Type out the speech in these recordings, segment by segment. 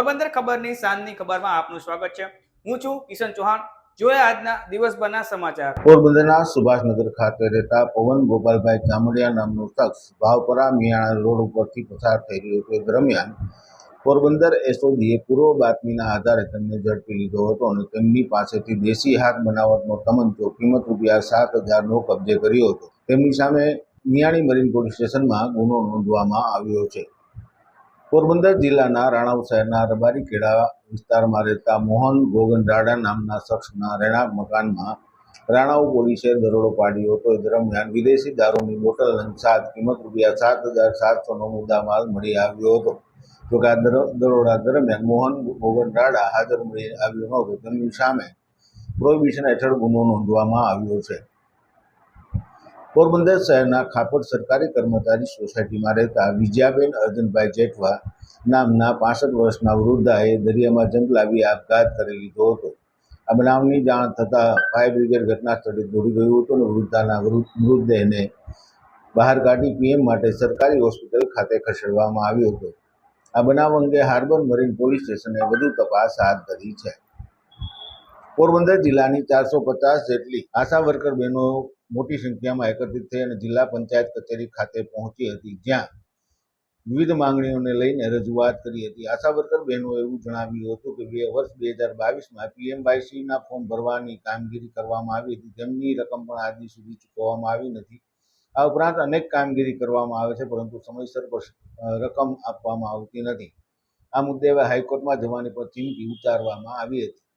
પોરબંદર ખબરની સાંજની ખબરમાં આપનું સ્વાગત છે. હું છું કિશન ચૌહાણ. જોઈએ આજના દિવસભરના સમાચાર. પોરબંદરના સુભાષનગર ખાતે રહેતા પવન ગોપાલભાઈ ચામડિયા નામનો શખ્સ ભાવપરા મિયાણા રોડ ઉપરથી પસાર થઈ રહ્યો હતો. દરમિયાન પોરબંદર એસઓજીએ પૂર્વ બાતમીના આધારે તેમને ઝડપી લીધો હતો અને તેમની પાસેથી દેશી હાથ બનાવટનો તમંચો કિંમત રૂપિયા સાત હજારનો કબજે કર્યો હતો. તેમની સામે મિયાણી મરીન પોલીસ સ્ટેશનમાં ગુનો નોંધવામાં આવ્યો છે. પોરબંદર જિલ્લાના રાણાવ શહેરના રબારી ખેડા વિસ્તારમાં રહેતા મોહન ગોગન રાડા નામના શખ્સના રહેણાંક મકાનમાં રાણાવ પોલીસે દરોડો પાડ્યો હતો. એ દરમિયાન વિદેશી દારૂની બોટલ સાત કિંમત રૂપિયા સાત હજાર સાતસોનો મુદ્દામાલ મળી આવ્યો હતો. જોકે આ દર- દરોડા દરમિયાન મોહન ગોગન રાડા હાજર મળી આવ્યો નહોતો. તેમની સામે પ્રોહિબિશન હેઠળ ગુનો નોંધવામાં આવ્યો છે. પોરબંદર શહેરના ખાપડ સરકારી કર્મચારી સોસાયટીમાં રહેતા વિજયાબેન અર્જુનભાઈ જેઠવા નામના પાસઠ વર્ષના વૃદ્ધાએ દરિયામાં જંપ લાવી આપઘાત કરી લીધો હતો. આ બનાવની જાણ થતાં ફાયર બ્રિગેડ ઘટના સ્થળે દોડી ગયું હતું અને વૃદ્ધાના મૃતદેહને બહાર કાઢી પીએમ માટે સરકારી હોસ્પિટલ ખાતે ખસેડવામાં આવ્યો હતો. આ બનાવ અંગે હાર્બર મરીન પોલીસ સ્ટેશને વધુ તપાસ હાથ ધરી છે. પોરબંદર જિલ્લાની ચારસો પચાસ જેટલી આશા વર્કર બહેનો મોટી સંખ્યામાં એકત્રિત થઈ અને જિલ્લા પંચાયત કચેરી ખાતે પહોંચી હતી, જ્યાં વિવિધ માંગણીઓને લઈને રજૂઆત કરી હતી. આશા વર્કર બહેનો એવું જણાવ્યું હતું કે, બે વર્ષ બે હજાર બાવીસમાં પીએમવાયસીના ફોર્મ ભરવાની કામગીરી કરવામાં આવી હતી. તેમની રકમ પણ આજ સુધી ચૂકવવામાં આવી નથી. આ ઉપરાંત અનેક કામગીરી કરવામાં આવે છે, પરંતુ સમયસર પર- રકમ આપવામાં આવતી નથી. આ મુદ્દે હવે હાઈકોર્ટમાં જવાની પણ ચીમકી ઉચ્ચારવામાં આવી હતી.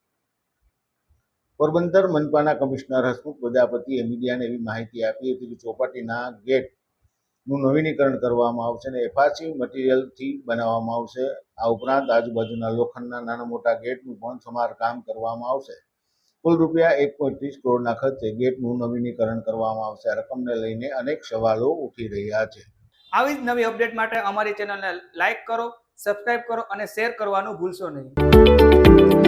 પોરબંદર મનપાના કમિશનર હસમુખ પ્રજાપતિએ મીડિયાને એવી માહિતી આપી હતી કે ચોપાટીના ગેટનું નવીનીકરણ કરવામાં આવશે અને એફઆરસી મટીરિયલથી બનાવવામાં આવશે. આ ઉપરાંત આજુબાજુના લોખંડના નાના મોટા ગેટનું પણ સમારકામ કરવામાં આવશે. કુલ રૂપિયા એક પોઈન્ટ ત્રીસ કરોડના ખર્ચે ગેટનું નવીનીકરણ કરવામાં આવશે. આ રકમને લઈને અનેક સવાલો ઉઠી રહ્યા છે. આવી જ નવી અપડેટ માટે અમારી ચેનલને લાઇક કરો, સબસ્ક્રાઇબ કરો અને શેર કરવાનું ભૂલશો નહીં.